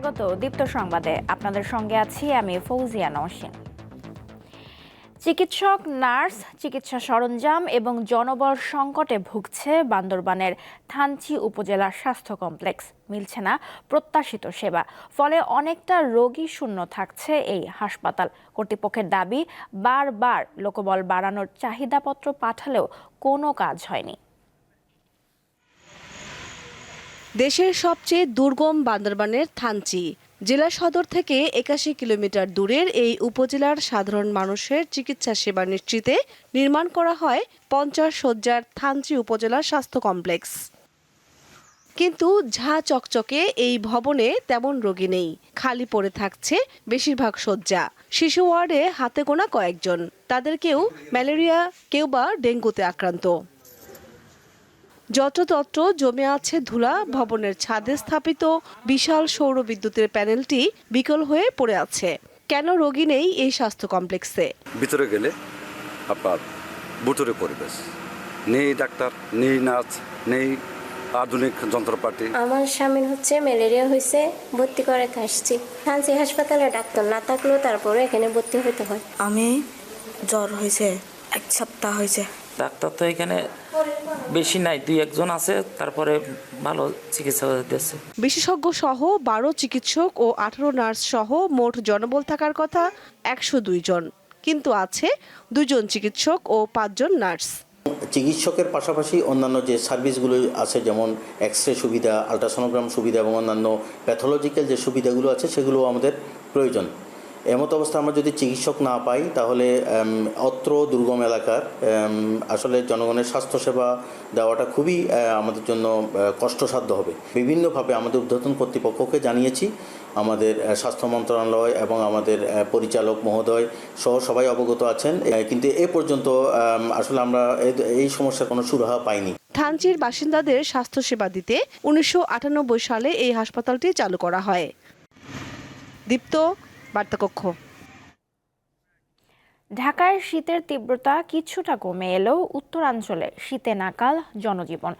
স্বাগত দীপ্ত সংবাদে। আপনাদের সঙ্গে আছি আমি ফৌজিয়া নওশিন। চিকিৎসক, নার্স, চিকিৎসা সরঞ্জাম এবং জনবল সংকটে ভুগছে বান্দরবানের থানচি উপজেলার স্বাস্থ্য কমপ্লেক্স। মিলছে না প্রত্যাশিত সেবা, ফলে অনেকটা রোগী শূন্য থাকছে এই হাসপাতাল। কর্তৃপক্ষের দাবি, বারবার লোকবল বাড়ানোর চাহিদাপত্র পাঠালেও কোনো কাজ হয়নি। দেশের সবচেয়ে দুর্গম বান্দরবানের থানচি। জেলা সদর থেকে একাশি কিলোমিটার দূরের এই উপজেলার সাধারণ মানুষের চিকিৎসা সেবা নিশ্চিতে নির্মাণ করা হয় পঞ্চাশ শয্যার থানচি উপজেলা স্বাস্থ্য কমপ্লেক্স। কিন্তু ঝা চকচকে এই ভবনে তেমন রোগী নেই। খালি পড়ে থাকছে বেশিরভাগ শয্যা। শিশু ওয়ার্ডে হাতে গোনা কয়েকজন। তাদের কেউ ম্যালেরিয়া, কেউ বা ডেঙ্গুতে আক্রান্ত। যত্রতত্র জমে আছে ধুলা ভবনের ছাদে স্থাপিত বিশাল সৌর বিদ্যুতের প্যানেলটি বিকল হয়ে পড়ে আছে। কেন রোগী নেই এই স্বাস্থ্য কমপ্লেক্সে? ভিতরে গেলে আপনার ভুতুরে পরিবেশ। নেই ডাক্তার নেই নার্স নেই আধুনিক যন্ত্রপাতি। আমার স্বামীর হচ্ছে ম্যালেরিয়া হয়েছে ভর্তি করাতে আসছি। ফ্যান্সি হাসপাতালে ডাক্তার না থাকলেও তারপরে এখানে ভর্তি হতে হয়। আমি জ্বর হয়েছে এক সপ্তাহ হয়েছে। ডাক্তার তো এখানে বেশি নাই দুই একজন আছে তারপরে ভালো চিকিৎসা দিচ্ছে বিশেষজ্ঞ সহ বারো চিকিৎসক ও আঠারো নার্স সহ মোট জনবল থাকার কথা একশো দুই জন কিন্তু আছে দুজন চিকিৎসক ও পাঁচজন নার্স। চিকিৎসকের পাশাপাশি অন্যান্য যে সার্ভিসগুলো আছে যেমন এক্স রে সুবিধা আলট্রাসোনোগ্রাম সুবিধা এবং অন্যান্য প্যাথোলজিক্যাল যে সুবিধাগুলো আছে সেগুলো আমাদের প্রয়োজন। এমত অবস্থা আমরা যদি চিকিৎসক না পাই, তাহলে অত্র দুর্গম এলাকার আসলে জনগণের স্বাস্থ্যসেবা দেওয়াটা খুবই আমাদের জন্য কষ্টসাধ্য হবে। বিভিন্নভাবে আমাদের ঊর্ধ্বতন কর্তৃপক্ষকে জানিয়েছি, আমাদের স্বাস্থ্য মন্ত্রণালয় এবং আমাদের পরিচালক মহোদয় সহ সবাই অবগত আছেন কিন্তু এ পর্যন্ত আসলে আমরা এই সমস্যার কোনো সুরাহা পাইনি। থানচির বাসিন্দাদের স্বাস্থ্যসেবা দিতে উনিশশো আটানব্বই সালে এই হাসপাতালটি চালু করা হয়। দীপ্ত বার্তাকক্ষ। ঢাকায় শীতের তীব্রতা কিছুটা কমে এলেও উত্তরাঞ্চলে শীতে নাকাল জনজীবন।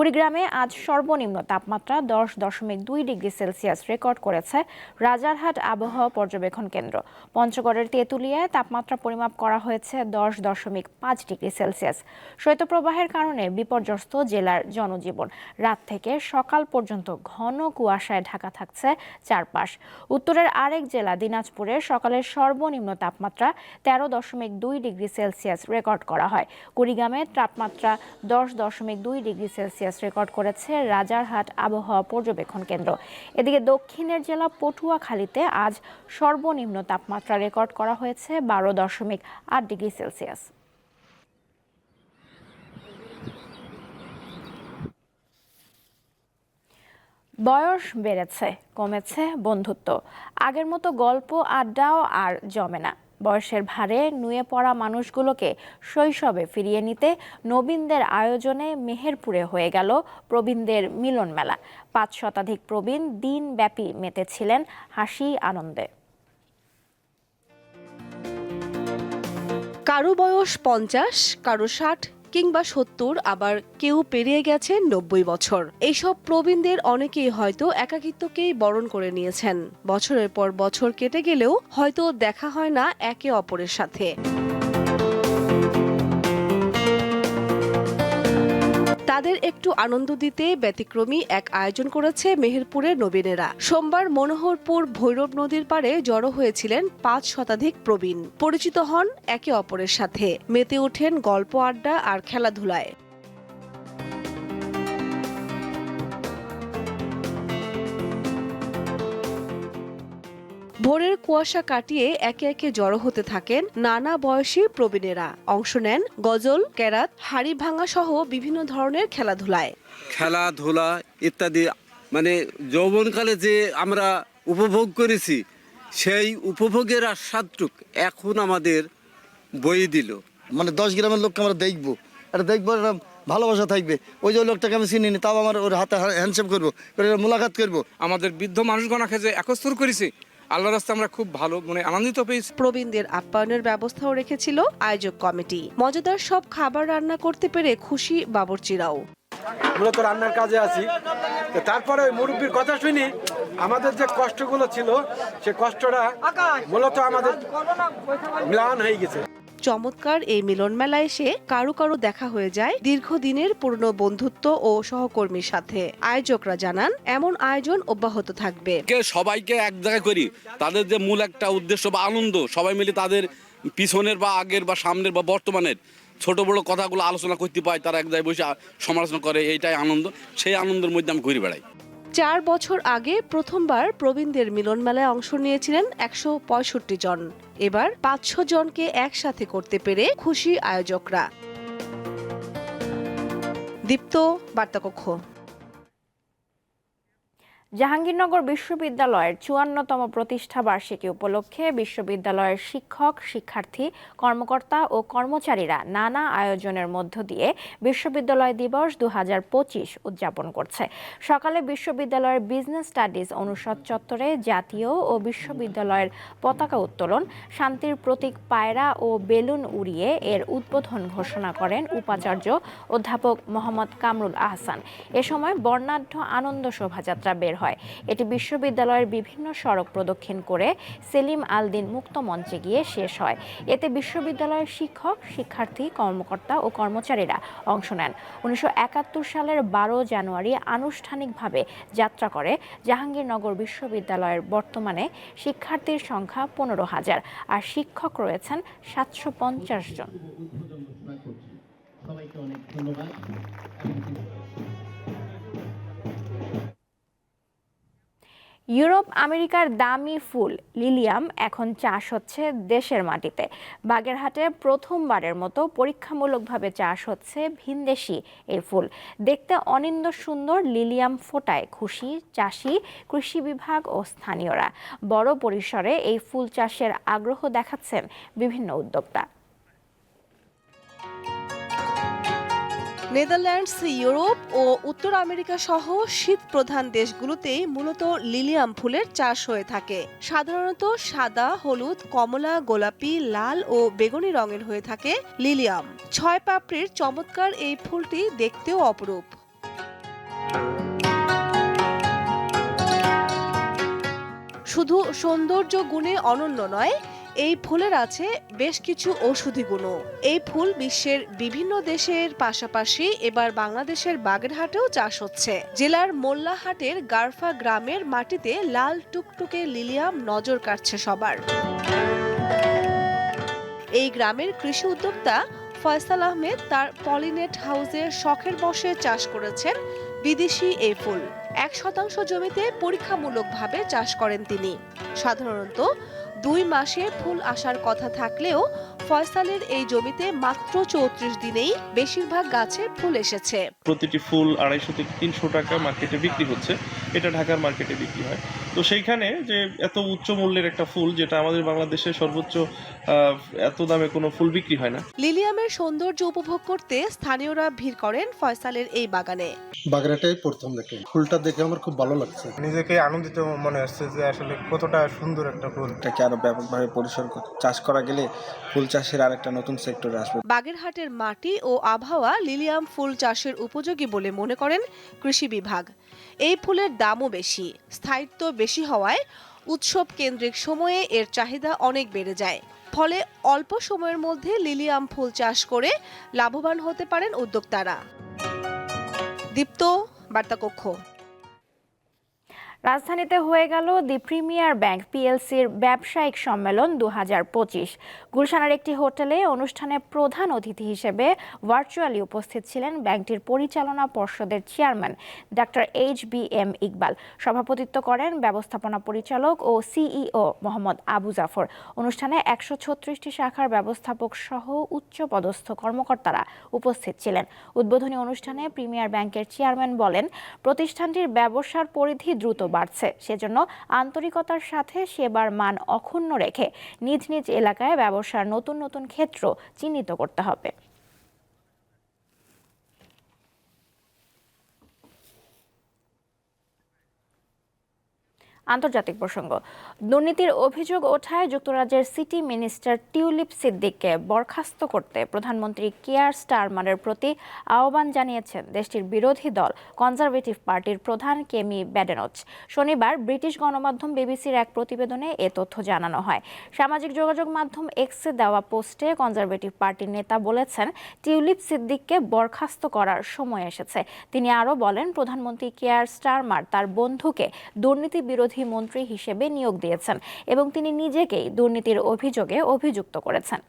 কুড়িগ্রামে আজ সর্বনিম্ন তাপমাত্রা দশ দশমিক দুই ডিগ্রি সেলসিয়াস রেকর্ড করেছে রাজারহাট আবহাওয়া পর্যবেক্ষণ কেন্দ্র। পঞ্চগড়ের তেঁতুলিয়ায় তাপমাত্রা পরিমাপ করা হয়েছে দশ দশমিক পাঁচ ডিগ্রি সেলসিয়াস। শৈত্যপ্রবাহের কারণে বিপর্যস্ত জেলার জনজীবন। রাত থেকে সকাল পর্যন্ত ঘন কুয়াশায় ঢাকা থাকছে চারপাশ। উত্তরের আরেক জেলা দিনাজপুরে সকালের সর্বনিম্ন তাপমাত্রা তেরো দশমিক দুই ডিগ্রি সেলসিয়াস রেকর্ড করা হয়। কুড়িগ্রামে তাপমাত্রা দশ দশমিক দুই ডিগ্রি সেলসিয়াস রেকর্ড করেছে রাজারহাট আবহাওয়া পর্যবেক্ষণ কেন্দ্র। এদিকে দক্ষিণের জেলা পটুয়াখালীতে আজ সর্বনিম্ন তাপমাত্রা রেকর্ড করা হয়েছে বারো দশমিক আট ডিগ্রি সেলসিয়াস। বয়স বেড়েছে, কমেছে বন্ধুত্ব। আগের মতো গল্প, আড্ডাও আর জমে না। বয়সের ভারে নুয়ে পড়া মানুষগুলোকে শৈশবে ফিরিয়ে নিতে নবীনদের আয়োজনে মেহেরপুরে হয়ে গেল প্রবীণদের মিলন মেলা। পাঁচ শতাধিক প্রবীণ দিনব্যাপী মেতেছিলেন হাসি, আনন্দে। কারও বয়স পঞ্চাশ, কারও ষাট কিংবা সত্তর, আবার কেউ পেরিয়ে গেছেন নব্বই বছর। এইসব প্রবীণদের অনেকেই হয়তো একাকিত্বকেই বরণ করে নিয়েছেন। বছরের পর বছর কেটে গেলেও হয়তো দেখা হয় না একে অপরের সাথে। তাদের একটু আনন্দ দিতে ব্যতিক্রমী এক আয়োজন করেছে মেহেরপুরের নবীনেরা। সোমবার মনোহরপুর ভৈরব নদীর পাড়ে জড়ো হয়েছিলেন পাঁচ শতাধিক প্রবীণ। পরিচিত হন একে অপরের সাথে। মেতে ওঠেন গল্প আড্ডা আর খেলাধুলায়। ভোরের কুয়াশা কাটিয়ে একে একে জড়ো হতে থাকেন নানা বয়সী প্রবীণেরা। অংশ নেন গজল ক্যারাত হাড়ি ভাঙা সহ বিভিন্ন ধরনের খেলাধুলায়। খেলাধুলা ইত্যাদি মানে যৌবনকালে যে আমরা উপভোগ করেছি সেই উপভোগের আস্বাদটুক এখন আমাদের বই দিল। মানে দশ গ্রামের লোককে আমরা দেখব। এটা দেখব ভালোবাসা থাকবে। ওই যে লোকটাকে আমি চিনি নি তাও আমার ওর হাতে হ্যান্ডশেপ করব করে মোলাকাত করব। আমাদের বৃদ্ধ মানুষগণকে যে একস্তর করেছি আল্লাহ রাস্তা আমরা খুব ভালো মানে আনন্দিত পেয়েছি। প্রবীণদের আপ্যায়নের ব্যবস্থাও রেখেছিল আয়োজক কমিটি। মজাদার সব খাবার রান্না করতে পেরে খুশি বাবরচিরাও। মূলত রান্নার কাজে আছি। তো তারপরে ওই মুরব্বীর কথা শুনি আমাদের যে কষ্টগুলো ছিল সে কষ্টটা মূলত আমাদের ম্লান হয়ে গেছে। চমৎকার এই মিলন মেলায় এসে কারও কারও দেখা হয়ে যায় দীর্ঘদিনের পুরনো বন্ধুত্ব ও সহকর্মীর সাথে। আয়োজকরা জানান, এমন আয়োজন অব্যাহত থাকবে। সবাইকে এক জায়গায় করি, তাদের যে মূল একটা উদ্দেশ্য বা আনন্দ, সবাই মিলে তাদের পিছনের বা আগের বা সামনের বা বর্তমানের ছোট বড় কথাগুলো আলোচনা করতে পায়, তারা এক জায়গায় বসে সমালোচনা করে, এইটাই আনন্দ, সেই আনন্দের মধ্যে আমি ঘুরে বেড়াই। চার বছর আগে প্রথমবার প্রবীণদের মিলনমেলায় অংশ নিয়েছিলেন একশো পঁয়ষট্টি জন। এবার পাঁচশো জনকে একসাথে করতে পেরে খুশি আয়োজকরা। দীপ্ত, বার্তাকক্ষ। জাহাঙ্গীরনগর বিশ্ববিদ্যালয়ের চুয়ান্নতম প্রতিষ্ঠা বার্ষিকী উপলক্ষে বিশ্ববিদ্যালয়ের শিক্ষক, শিক্ষার্থী, কর্মকর্তা ও কর্মচারীরা নানা আয়োজনের মধ্য দিয়ে বিশ্ববিদ্যালয় দিবস দু হাজার পঁচিশ উদযাপন করছে। সকালে বিশ্ববিদ্যালয়ের বিজনেস স্টাডিজ অনুষদ চত্বরে জাতীয় ও বিশ্ববিদ্যালয়ের পতাকা উত্তোলন, শান্তির প্রতীক পায়রা ও বেলুন উড়িয়ে এর উদ্বোধন ঘোষণা করেন উপাচার্য অধ্যাপক মোহাম্মদ কামরুল আহসান। এ সময় বর্ণাঢ্য আনন্দ শোভাযাত্রা বের হয়। এটি বিশ্ববিদ্যালয়ের বিভিন্ন সড়ক প্রদক্ষিণ করে সেলিম আলদিন মুক্ত মঞ্চে গিয়ে শেষ হয়। এতে বিশ্ববিদ্যালয়ের শিক্ষক, শিক্ষার্থী, কর্মকর্তা ও কর্মচারীরা অংশ নেন। উনিশশো একাত্তর সালের বারো জানুয়ারি আনুষ্ঠানিকভাবে যাত্রা করে জাহাঙ্গীরনগর বিশ্ববিদ্যালয়ের বর্তমানে শিক্ষার্থীর সংখ্যা পনেরো হাজার আর শিক্ষক রয়েছেন সাতশো পঞ্চাশ জন। ইউরোপ, আমেরিকার দামি ফুল, লিলিয়াম এখন চাষ হচ্ছে দেশের মাটিতে। বাগেরহাটে প্রথমবারের মতো পরীক্ষামূলকভাবে চাষ হচ্ছে ভিনদেশি এই ফুল। দেখতে অনিন্দ সুন্দর লিলিয়াম ফোটায় খুশি চাষি, কৃষি বিভাগ ও স্থানীয়রা। বড় পরিসরে এই ফুল চাষের আগ্রহ দেখাচ্ছেন বিভিন্ন উদ্যোক্তা। নেদারল্যান্ডস, ইউরোপ ও উত্তর আমেরিকা সহ শীত প্রধান দেশগুলোতে মূলত লিলিয়াম ফুলের চাষ হয়ে থাকে। সাধারণত সাদা, হলুদ, কমলা, গোলাপি, লাল ও বেগুনি রঙের হয়ে থাকে লিলিয়াম। ছয় পাপড়ির চমৎকার এই ফুলটি দেখতেও অপরূপ। শুধু সৌন্দর্য গুণে অনন্য নয় এই ফুলের আছে বেশ কিছু ঔষধি গুণও। এই ফুল বিশ্বের বিভিন্ন দেশের পাশাপাশি এবার বাংলাদেশের বাগেরহাটেও চাষ হচ্ছে। জেলার মোল্লাহাটের গারফা গ্রামের মাটিতে লাল টুকটুকে লিলিয়াম নজর কাটছে সবার। এই গ্রামের কৃষি উদ্যোক্তা ফয়সাল আহমেদ তার পলিনেট হাউসে শখের বসে চাষ করেছেন বিদেশি এই ফুল। এক শতাংশ জমিতে পরীক্ষামূলকভাবে চাষ করেন তিনি। সাধারণত দুই মাসে ফুল আসার কথা থাকলেও ফয়সালের এই জমিতে মাত্র চৌত্রিশ দিনেই বেশিরভাগ গাছে ফুল এসেছে। প্রতিটি ফুল আড়াইশো থেকে তিনশো টাকা মার্কেটে বিক্রি হচ্ছে। এটা ঢাকার মার্কেটে বিক্রি হয়। তো সেইখানে যে এত উচ্চ মূল্যের একটা ফুল যেটা আমাদের বাংলাদেশে সর্বোচ্চ এত দামে কোনো ফুল বিক্রি হয় না। লিলিয়ামের সৌন্দর্য উপভোগ করতে স্থানীয়রা ভিড় করেন ফয়সালের এই বাগানে। বাগেরহাটাই প্রথম দেখে। ফুলটা দেখে আমার খুব ভালো লাগছে। নিজেকে আনন্দিত মনে হচ্ছে যে আসলে কতটা সুন্দর একটা ফুল। এটাকে আরও ব্যাপকভাবে পরিসর চাষ করা গেলে ফুল চাষের আরেকটা নতুন সেক্টরে আসবে। বাগেরহাটের মাটি ও আবহাওয়া লিলিয়াম ফুল চাষের উপযোগী বলে মনে করেন কৃষি বিভাগ। এই ফুলের দামও বেশি। স্থায়িত্ব বেশি হওয়ায় উৎসব কেন্দ্রিক সময়ে এর চাহিদা অনেক বেড়ে যায়। ফলে অল্প সময়ের মধ্যে লিলিয়াম ফুল চাষ করে লাভবান হতে পারেন উদ্যোক্তারা। দীপ্ত, বার্তাকক্ষ। রাজধানীতে হয়ে গেল দি প্রিমিয়ার ব্যাংক পিএলসির ব্যবসায়িক সম্মেলন দু হাজার পঁচিশ। গুলশানের একটি হোটেলে অনুষ্ঠানে প্রধান অতিথি হিসেবে ভার্চুয়ালি উপস্থিত ছিলেন ব্যাংকটির পরিচালনা পর্ষদের chairman doctor H B M Iqbal. সভাপতিত্ব করেন ব্যবস্থাপনা পরিচালক ও সিইও মোহাম্মদ আবু জাফর। অনুষ্ঠানে একশো ছত্রিশটি শাখার ব্যবস্থাপক সহ উচ্চ পদস্থ কর্মকর্তারা উপস্থিত ছিলেন। উদ্বোধনী অনুষ্ঠানে প্রিমিয়ার ব্যাংকের চেয়ারম্যান বলেন, প্রতিষ্ঠানটির ব্যবসার পরিধি দ্রুত বাড়ছে। সেজন্য আন্তরিকতার সাথে সেবার মান অক্ষুণ্ণ রেখে নিজ নিজ এলাকায় ব্যবসার নতুন নতুন ক্ষেত্র চিহ্নিত করতে হবে। আন্তর্জাতিক প্রসঙ্গ। দুর্নীতির অভিযোগ ওঠায় যুক্তরাজ্যের সিটি মিনিস্টার টিউলিপ সিদ্দিককে বরখাস্ত করতে প্রধানমন্ত্রী কেয়ার স্টারমারের প্রতি আহ্বান জানিয়েছেন দেশটির বিরোধী দল, কনজারভেটিভ পার্টির প্রধান কেমি ব্যাডেনচ। শনিবার ব্রিটিশ গণমাধ্যম বিবিসির এক প্রতিবেদনে এ তথ্য জানানো হয়। সামাজিক যোগাযোগ মাধ্যম এক্সে দেওয়া পোস্টে কনজারভেটিভ পার্টির নেতা বলেছেন, টিউলিপ সিদ্দিককে বরখাস্ত করার সময় এসেছে। তিনি আরও বলেন, প্রধানমন্ত্রী কেয়ার স্টারমার তার বন্ধুকে দুর্নীতি বিরোধী মন্ত্রী হিসেবে নিয়োগ দিয়েছেন এবং তিনি নিজেকেই দুর্নীতির অভিযোগে অভিযুক্ত করেছেন।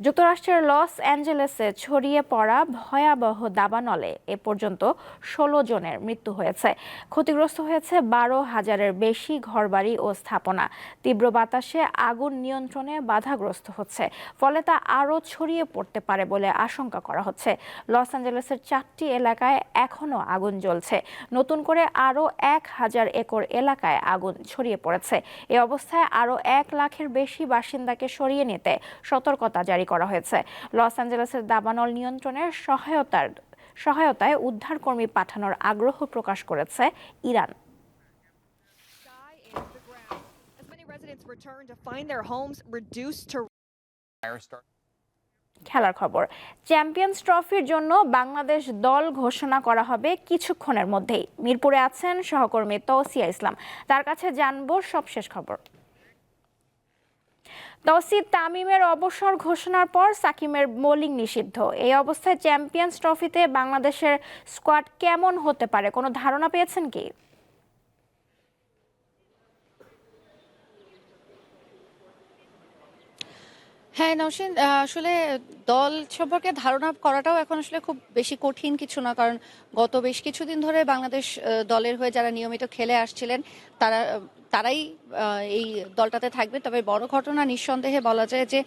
যুক্তরাষ্ট্রের লস অ্যাঞ্জেলেসে ছড়িয়ে পড়া ভয়াবহ দাবানলে এ পর্যন্ত ষোলো জনের মৃত্যু হয়েছে। ক্ষতিগ্রস্ত হয়েছে বারো হাজারের বেশি ঘরবাড়ি ও স্থাপনা। তীব্র বাতাসে আগুন নিয়ন্ত্রণে বাধাগ্রস্ত হচ্ছে। ফলে তা আরও ছড়িয়ে পড়তে পারে বলে আশঙ্কা করা হচ্ছে। লস অ্যাঞ্জেলেসের চারটি এলাকায় এখনও আগুন জ্বলছে। নতুন করে আরও এক হাজার একর এলাকায় আগুন ছড়িয়ে পড়েছে। এ অবস্থায় আরও এক লাখের বেশি বাসিন্দাকে সরিয়ে নিতে সতর্কতা জারি করা হয়েছে। লস অ্যাঞ্জেলেসের দাবানল নিয়ন্ত্রণের সহায়তার, সহায়তায় উদ্ধারকর্মী পাঠানোর আগ্রহ প্রকাশ করেছে ইরান। খেলার খবর, চ্যাম্পিয়ন্স ট্রফির জন্য বাংলাদেশ দল ঘোষণা করা হবে কিছুক্ষণের মধ্যেই। মিরপুরে আছেন সহকর্মী তৌসিয়া ইসলাম। তার কাছে জানব সবশেষ খবর। তৌসিদ তামিমের অবসর ঘোষণার পর সাকিমের বোলিং নিষিদ্ধ। এই অবস্থায় চ্যাম্পিয়ন্স ট্রফিতে বাংলাদেশের স্কোয়াড কেমন হতে পারে, কোনো ধারণা পেয়েছেন কি? হ্যাঁ নওশিন আসলে দল সম্পর্কে ধারণা করাটাও এখন আসলে খুব বেশি কঠিন কিছু না, কারণ গত বেশ কিছুদিন ধরে বাংলাদেশ দলের হয়ে যারা নিয়মিত খেলে আসছিলেন, তারা তারাই এই দলটাতে থাকবে। তবে বড় ঘটনা নিঃসন্দেহে বলা যায় যে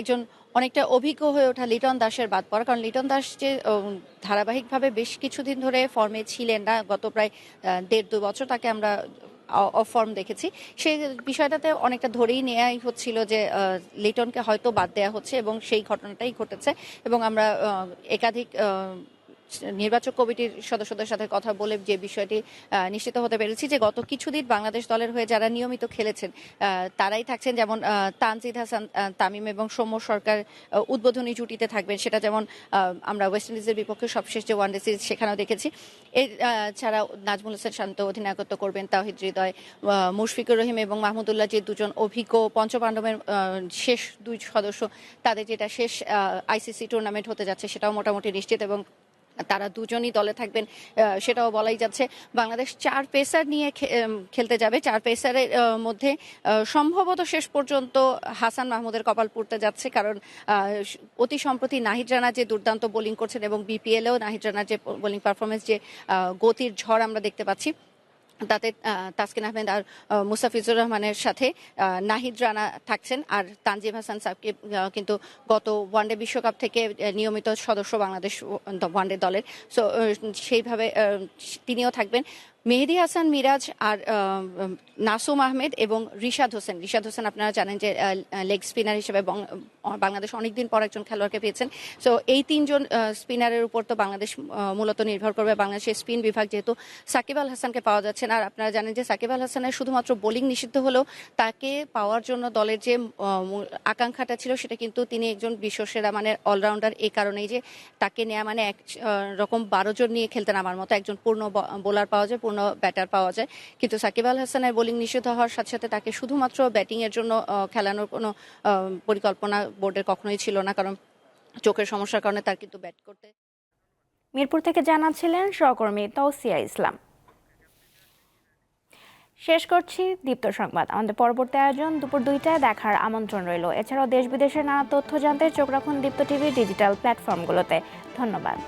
একজন অনেকটা অভিজ্ঞ হয়ে ওঠা লিটন দাসের বাদ পড়া। কারণ লিটন দাস যে ধারাবাহিকভাবে বেশ কিছুদিন ধরে ফর্মে ছিলেন না, গত প্রায় দেড় দু বছর তাকে আমরা অফ ফর্ম দেখেছি। সেই বিষয়টাতে অনেকটা ধরেই নেওয়াই হচ্ছিল যে লিটনকে হয়তো বাদ দেওয়া হচ্ছে এবং সেই ঘটনাটাই ঘটেছে। এবং আমরা একাধিক নির্বাচক কমিটির সদস্যদের সাথে কথা বলে যে বিষয়টি নিশ্চিত হতে পেরেছি যে গত কিছুদিন বাংলাদেশ দলের হয়ে যারা নিয়মিত খেলেছেন তারাই থাকছেন যেমন তানজিদ হাসান তামিম এবং সৌম্য সরকার উদ্বোধনী জুটিতে থাকবেন। সেটা যেমন আমরা ওয়েস্ট ইন্ডিজের বিপক্ষে সবশেষ যে ওয়ানডে সিরিজ সেখানেও দেখেছি। এর আহ, ছাড়া নাজমুল হোসেন শান্ত অধিনায়কত্ব করবেন তাহিদ হৃদয় মুশফিকুর রহিম এবং মাহমুদুল্লাহ যে দুজন অভিজ্ঞ পঞ্চপাণ্ডবের শেষ দুই সদস্য তাদের যেটা শেষ আইসিসি টুর্নামেন্ট হতে যাচ্ছে সেটাও মোটামুটি নিশ্চিত এবং তারা দুজনই দলে থাকবেন সেটাও বলাই যাচ্ছে। বাংলাদেশ চার পেসার নিয়ে খেলতে যাবে। চার পেসারের মধ্যে সম্ভবত শেষ পর্যন্ত হাসান মাহমুদের কপাল পড়তে যাচ্ছে কারণ অতি সম্প্রতি নাহিদ রানা যে দুর্দান্ত বোলিং করছেন এবং বিপিএলেও নাহিদ রানার যে বোলিং পারফরমেন্স যে গতির ঝড় আমরা দেখতে পাচ্ছি। তাতে তাসকিন আহমেদ আর মুসাফিজুর মুস্তাফিজুর রহমানের সাথে নাহিদ রানা থাকছেন। আর তানজিব হাসান সাহেবকে কিন্তু গত ওয়ানডে বিশ্বকাপ থেকে নিয়মিত সদস্য বাংলাদেশ ওয়ানডে দলের। সো সেইভাবে তিনিও থাকবেন। মেহেদি হাসান, মিরাজ আর নাসুম আহমেদ এবং রিশাদ হোসেন। রিশাদ হোসেন, আপনারা জানেন যে লেগ স্পিনার হিসেবে বাংলাদেশ অনেকদিন পর একজন খেলোয়াড়কে পেয়েছেন। সো এই তিনজন স্পিনারের উপর তো বাংলাদেশ মূলত নির্ভর করবে বাংলাদেশের স্পিন বিভাগ, যেহেতু সাকিব আল হাসানকে পাওয়া যাচ্ছে আর আপনারা জানেন যে, সাকিব আল হাসানের শুধুমাত্র বোলিং নিষিদ্ধ হলেও তাকে পাওয়ার জন্য দলের যে আকাঙ্ক্ষাটা ছিল, সেটা কিন্তু তিনি একজন বিশ্বসেরা মানের অলরাউন্ডার। এই কারণেই যে, তাকে নেওয়া মানে এক রকম বারো জন নিয়ে খেলতেন আমার মতো। একজন পূর্ণ বোলার পাওয়া যায় পূর্ণ ব্যাটার পাওয়া যায়। কিন্তু সাকিব আল হাসানের বোলিং নিষিদ্ধ হওয়ার সাথে সাথে তাকে শুধুমাত্র ব্যাটিং এর জন্য খেলানোর কোনো পরিকল্পনা বোর্ডের কখনোই ছিল না। কারণ চোখের সমস্যার কারণে তার কিন্তু ব্যাট করতে মিরপুর থেকে জানাচ্ছিলেন সহকর্মী তৌসিয়া ইসলাম। শেষ করছি দীপ্ত সংবাদ। আমাদের পরবর্তী আয়োজন দুপুর দুইটায় দেখার আমন্ত্রণ রইল। এছাড়াও দেশ বিদেশের নানা তথ্য জানতে চোখ রাখুন দীপ্ত টিভির ডিজিটাল প্ল্যাটফর্মগুলোতে। ধন্যবাদ।